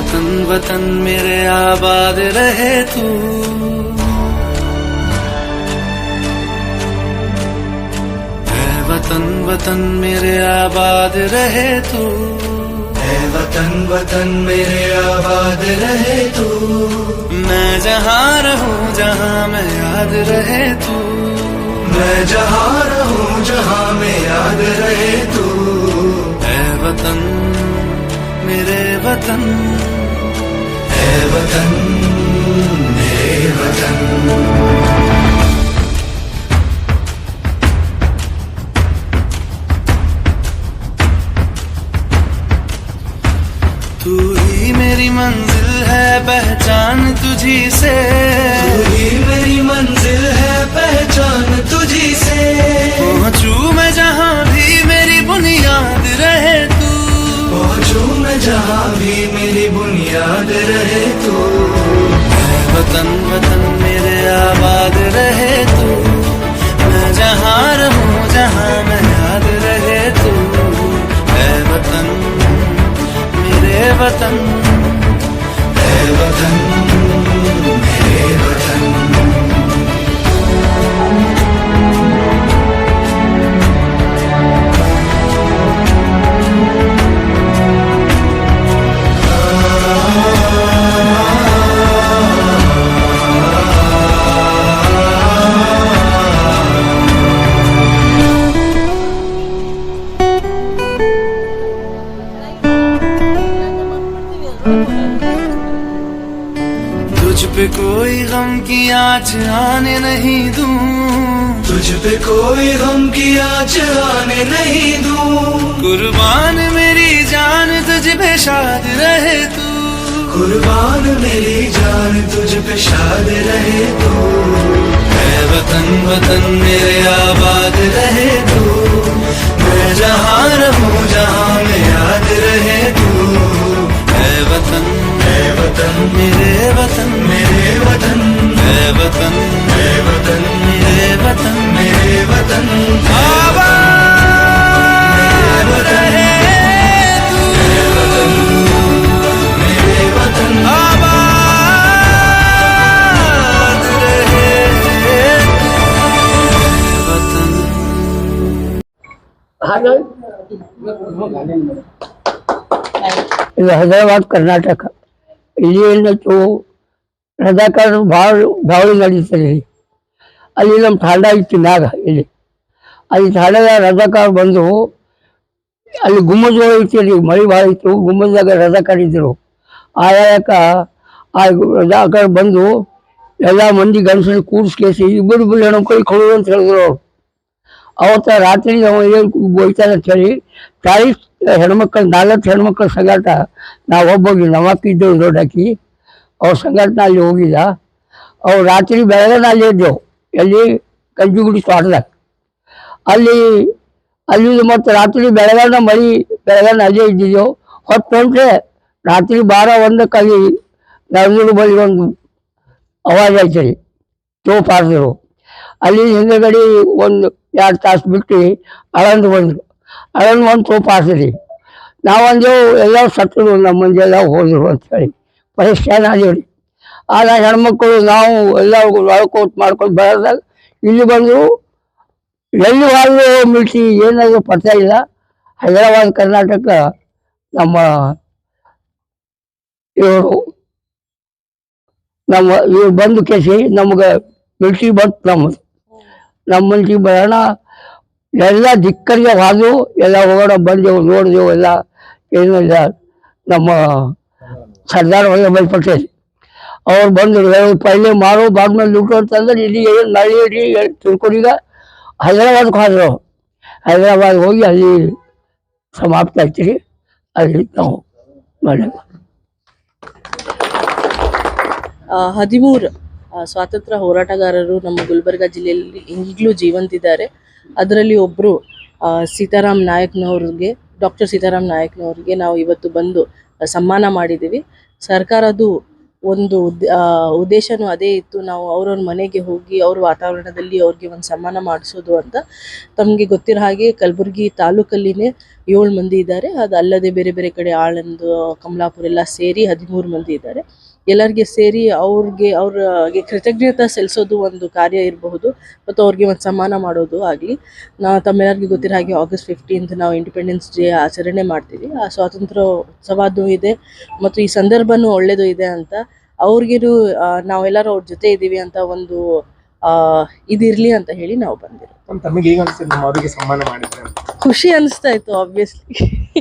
वतन वतन मेरे आबाद रहे तू। है वतन वतन मेरे आबाद रहे तू। है वतन वतन मेरे आबाद रहे तू। मैं जहाँ रहूँ जहाँ मैं याद रहे तू। मैं जहाँ रहूँ जहाँ मैं याद रहे तू। है वतन मेरे वतन। तू ही मेरी मंजिल है, पहचान तुझी से। तू ही मेरी मंजिल है, पहचान तुझी से। जहाँ भी मेरी बुनियाद रहे तू। है वतन वतन मेरे आबाद रहे तू। मैं जहाँ रहूँ जहाँ मैं याद रहे तू। है वतन मेरे वतन। है वतन मेरे वतन। पे कोई गम की आँच आने नहीं दूँ। तुझ पे कोई गम की आँच आने नहीं दूँ। कुर्बान मेरी जान तुझ पे शाद रहे तू। कुर्बान मेरी जान तुझ पे शाद रहे तू। है वतन वतन मेरे आबाद रहे तू। मैं जहाँ रहूँ जहाँ मैं याद रहे तू। है वतन है वतन मेरे वतन मेरे ಇದು ಹೈದರಾಬಾದ್, ಕರ್ನಾಟಕ. ಇಲ್ಲಿ ಏನತ್ತು ರಜಾಕಾರ ಭಾಳ ಧಾವಳಿ ನಡೀತದೆ ಅಲ್ಲಿ ನಮ್ಮ ತಾಂಡ ಇತ್ತು ಮ್ಯಾಗ, ಇಲ್ಲಿ. ಅಲ್ಲಿ ತಾಂಡದ ರಜಾಕಾರ ಬಂದು, ಅಲ್ಲಿ ಗುಮ್ಮಜ್ ಅಲ್ಲಿ ಮಳೆ ಭಾಳ ಇತ್ತು, ಗುಮ್ಮಜದಾಗ ರಜಾಕಾರ ಇದ್ದರು. ಆಯಾಕ ಆ ರಜಾಕಾರ ಬಂದು, ಎಲ್ಲ ಮಂದಿ ಗಂಡಸರು ಕೂರಿಸ್ಕೇಸಿ ಇಬ್ಬರು ಹೆಣ್ಣು ಕೈ ಕೊಡು ಅಂತ ಹೇಳಿದ್ರು. ಅವ್ರು ಅವತ್ತ ರಾತ್ರಿ ಅವ ಏನು ಬೋಯ್ತಾನೆ ಅಂತ ಹೇಳಿ ತಾರೀಫ್ ಹೆಣ್ಮಕ್ಳು ನಾಲ್ಕು ಹೆಣ್ಮಕ್ಳ ಸಂಗಾಟ ನಾವು ಒಬ್ಬೊಬ್ಬರು ನಮ್ಮಕ್ಕ ಇದ್ದೆವು ದೊಡ್ಡಾಕಿ ಅವ್ರ ಸಂಗಾಟ ಅಲ್ಲಿ ಹೋಗಿಲ್ಲ. ಅವ್ರು ರಾತ್ರಿ ಬೆಳಗ್ಗೆ ಅಲ್ಲಿ ಇದ್ದೆವು. ಎಲ್ಲಿ? ಕಂಜಿಗುಡಿ ತೋಟದಾಗ ಅಲ್ಲಿ ಅಲ್ಲಿ ಮತ್ತು ರಾತ್ರಿ ಬೆಳಗಾನ ಮಳಿ, ಬೆಳಗಾನ ಅಲ್ಲೇ ಇದ್ದಿದ್ದೆವು ಹೊತ್ತು ಹೊಂಟ್ರೆ ರಾತ್ರಿ ಬಾರ ಒಂದಕ್ಕಾಗಿ ನವಜೂರು ಬಳಿ ಒಂದು ಅವಾಜ್ ಆಯ್ತು ರೀ ತೋಪ್ ಅಲ್ಲಿ ಹಿಂದಗಡೆ ಒಂದು ಎರಡು ತಾಸು ಬಿಟ್ಟು ಅಳಂದು ಬಂದರು ಅಳಂದು ಬಂದು ಹಾರಿದ್ರಿ ನಾವಂದೇವು ಎಲ್ಲ ಸತ್ತರು, ನಮ್ಮ ಮಂದಿ ಎಲ್ಲ ಹೋದರು ಅಂತೇಳಿ ಪರಿಷ್ಠಾನ ಆದೇವ್ರಿ ಆಗ ಹೆಣ್ಮಕ್ಳು ನಾವು ಎಲ್ಲ ಒಳ್ಕೋಟ್ ಮಾಡ್ಕೊಂಡು ಬರೋದಾಗ ಇಲ್ಲಿ ಬಂದರು, ಎಲ್ಲಿ ಹೋದ್ರು ಮಿಲ್ಟಿ ಏನಾದರೂ ಪರ್ತಾ ಇಲ್ಲ. ಹೈದರಾಬಾದ್, ಕರ್ನಾಟಕ ನಮ್ಮ ಇವರು, ನಮ್ಮ ಇವ್ರು ಬಂದು ಕೇಸಿ, ನಮ್ಗೆ ಮಿಲ್ಟಿ ಬಂತು ನಮ್ಮದು. ನಮ್ಮ ಮಿಲ್ಟಿ ಬರೋಣ. ಎಲ್ಲ ದಿಕ್ಕರಿಗೆ ಹಾದು ಎಲ್ಲ ಹೋಗೋಣ, ಬಂದೆವು, ನೋಡಿದೆವು, ಎಲ್ಲ ಏನು ಇಲ್ಲ. ನಮ್ಮ ಸರ್ದಾರ್ ವಲ್ಲಭಾಯ್ ಪಟೇಲ್ ಅವ್ರು ಬಂದರು ಪೈಲೆ ಮಾರೋ ಬಾಗ್ಮೇಲೆ ದುಡ್ಡು ಅಂತಂದ್ರೆ ಇಲ್ಲಿ ಏನು ನಳಿ ಇಡೀ ತಿಳ್ಕೊಡೀಗ ಹೈದರಾಬಾದ್ಗೆ ಹೋದ್ರು. ಹೈದರಾಬಾದ್ ಹೋಗಿ ಅಲ್ಲಿ ಸಮಾಪ್ತ ಆಗ್ತೀರಿ. ಅಲ್ಲಿ ನಾವು ಮಾಡಿದ್ವಿ ಹದಿಮೂರು. ಸ್ವಾತಂತ್ರ್ಯ ಹೋರಾಟಗಾರರು ನಮ್ಮ ಗುಲ್ಬರ್ಗ ಜಿಲ್ಲೆಯಲ್ಲಿ ಈಗಲೂ ಜೀವಂತಿದ್ದಾರೆ. ಅದರಲ್ಲಿ ಒಬ್ಬರು ಸೀತಾರಾಮ್ ನಾಯಕ್ನವ್ರಿಗೆ, ಡಾಕ್ಟರ್ ಸೀತಾರಾಮ್ ನಾಯಕ್ನವ್ರಿಗೆ ನಾವು ಇವತ್ತು ಬಂದು ಸನ್ಮಾನ ಮಾಡಿದ್ದೀವಿ. ಸರ್ಕಾರದ್ದು ಒಂದು ಉದ್ದೇಶನೂ ಅದೇ ಇತ್ತು. ನಾವು ಅವ್ರವ್ರ ಮನೆಗೆ ಹೋಗಿ, ಅವ್ರ ವಾತಾವರಣದಲ್ಲಿ ಅವ್ರಿಗೆ ಒಂದು ಸನ್ಮಾನ ಮಾಡಿಸೋದು ಅಂತ. ತಮಗೆ ಗೊತ್ತಿರೋ ಹಾಗೆ ಕಲಬುರಗಿ ತಾಲೂಕಲ್ಲಿನೇ ಏಳು ಮಂದಿ ಇದ್ದಾರೆ. ಅದು ಅಲ್ಲದೆ ಬೇರೆ ಬೇರೆ ಕಡೆ ಆಳಂದು, ಕಮಲಾಪುರ ಎಲ್ಲ ಸೇರಿ ಹದಿಮೂರು ಮಂದಿ ಇದ್ದಾರೆ. ಎಲ್ಲರಿಗೆ ಸೇರಿ ಅವ್ರಿಗೆ ಅವ್ರಿಗೆ ಕೃತಜ್ಞತೆ ಸಲ್ಲಿಸೋದು ಒಂದು ಕಾರ್ಯ ಇರಬಹುದು ಮತ್ತು ಅವ್ರಿಗೆ ಒಂದು ಸಮ್ಮಾನ ಮಾಡೋದು ಆಗಲಿ. ನಾ ತಮ್ಮೆಲ್ಲರಿಗೂ ಗೊತ್ತಿರೋ ಹಾಗೆ ಆಗಸ್ಟ್ ಫಿಫ್ಟೀನ್ತ್ ನಾವು ಇಂಡಿಪೆಂಡೆನ್ಸ್ ಡೇ ಆಚರಣೆ ಮಾಡ್ತೀವಿ. ಆ ಸ್ವಾತಂತ್ರ್ಯ ಉತ್ಸವದ್ದು ಇದೆ ಮತ್ತು ಈ ಸಂದರ್ಭನೂ ಒಳ್ಳೆಯದು ಇದೆ ಅಂತ ಅವ್ರಿಗೂ ನಾವೆಲ್ಲರೂ ಅವ್ರ ಜೊತೆ ಇದ್ದೀವಿ ಅಂತ ಒಂದು ಇದಿರಲಿ ಅಂತ ಹೇಳಿ ನಾವು ಬಂದಿರೋ ಖುಷಿ ಅನಿಸ್ತಾ ಇತ್ತು ಆಬ್ವಿಯಸ್ಲಿ